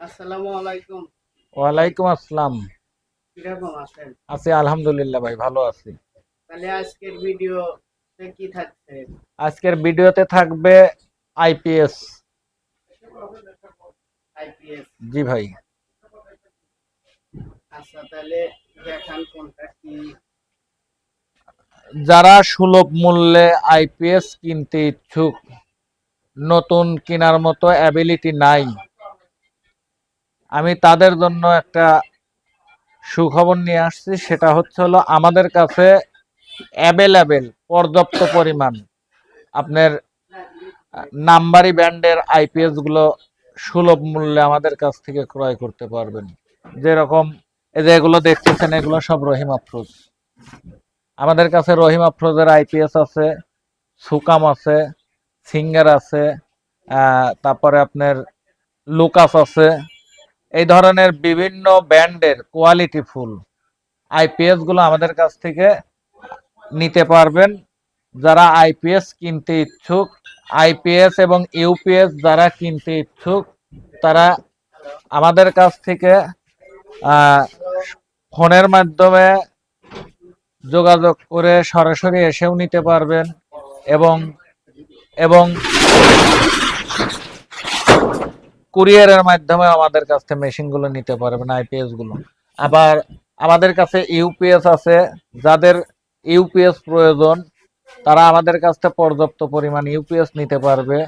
আসসালামু আলাইকুম। ওয়ালাইকুম আসসালাম। কীরকম আছেন? আছি আলহামদুলিল্লাহ ভাই ভালো আছি। তাহলে আজকের ভিডিও কি থাকছে? আজকের ভিডিওতে থাকবে আইপিএস আইপিএস জি ভাই। আচ্ছা তাহলে দেখান কোনটা কি? যারা সুলভ মূল্যে আইপিএস কিনতে ইচ্ছুক নতুন কেনার মতো অ্যাবিলিটি নাই আমি তাদের জন্য একটা সুখবর নিয়ে আসছি, সেটা হচ্ছে হলো আমাদের কাছে অ্যাভেলেবেল পর্যাপ্ত পরিমাণ আপনার নাম্বারি ব্যান্ডের আইপিএসগুলো সুলভ মূল্যে আমাদের কাছ থেকে ক্রয় করতে পারবেন। যেরকম এই যে এগুলো দেখতেছেন, এগুলো সব রহিম আফরোজ। আমাদের কাছে রহিম আফরোজের আইপিএস আছে, সুকাম আছে, সিঙ্গার আছে তারপরে আপনার লুকাস আছে এই ধরনের বিভিন্ন ব্যান্ডের কোয়ালিটি ফুল আইপিএসগুলো আমাদের কাছ থেকে নিতে পারবেন। যারা আইপিএস কিনতে ইচ্ছুক আইপিএস এবং ইউপিএস যারা কিনতে ইচ্ছুক, তারা আমাদের কাছ থেকে ফোনের মাধ্যমে যোগাযোগ করে সরাসরি এসেও নিতে পারবেন এবং এবং কুরিয়ারের মাধ্যমে আমাদের কাছ থেকে মেশিনগুলো নিতে পারবেন আইপিএসগুলো। আবার আমাদের কাছে ইউপিএস আছে, যাদের ইউপিএস প্রয়োজন, তারা আমাদের কাছ থেকে পর্যাপ্ত পরিমাণ ইউপিএস নিতে পারবে।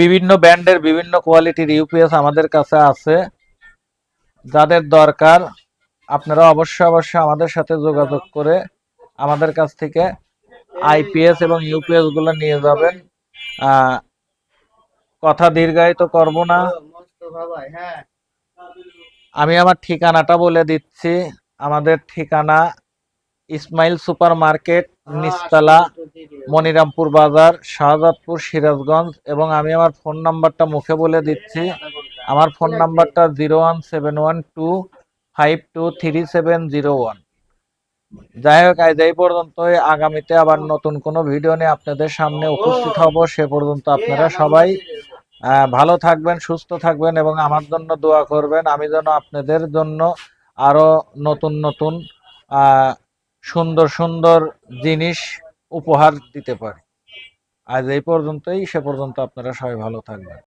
বিভিন্ন ব্র্যান্ডের বিভিন্ন কোয়ালিটির ইউপিএস আমাদের কাছে আছে। যাদের দরকার, আপনারা অবশ্যই অবশ্যই আমাদের সাথে যোগাযোগ করে আমাদের কাছ থেকে আইপিএস এবং ইউপিএসগুলো নিয়ে যাবেন। কথা দীর্ঘায়িত করব না। আমি আমার ঠিকানাটা বলে দিচ্ছি। আমাদের ঠিকানা ইসমাইল সুপার মার্কেট নিচতলা, মনিরামপুর বাজার, শাহজাদপুর, সিরাজগঞ্জ এবং আমি আমার ফোন নাম্বারটা মুখে বলে দিচ্ছি। আমার ফোন নাম্বারটা zero one seven one two five two three seven zero one. যাই হোক, আজ এই পর্যন্তই। আগামীতে আবার নতুন কোনো ভিডিও নিয়ে আপনাদের সামনে উপস্থিত হব। সে পর্যন্ত আপনারা সবাই ভালো থাকবেন, সুস্থ থাকবেন এবং আমার জন্য দোয়া করবেন। আমি যেন আপনাদের জন্য আরও নতুন নতুন সুন্দর সুন্দর জিনিস উপহার দিতে পারি। আজ এই পর্যন্তই, সে পর্যন্ত আপনারা সবাই ভালো থাকবেন।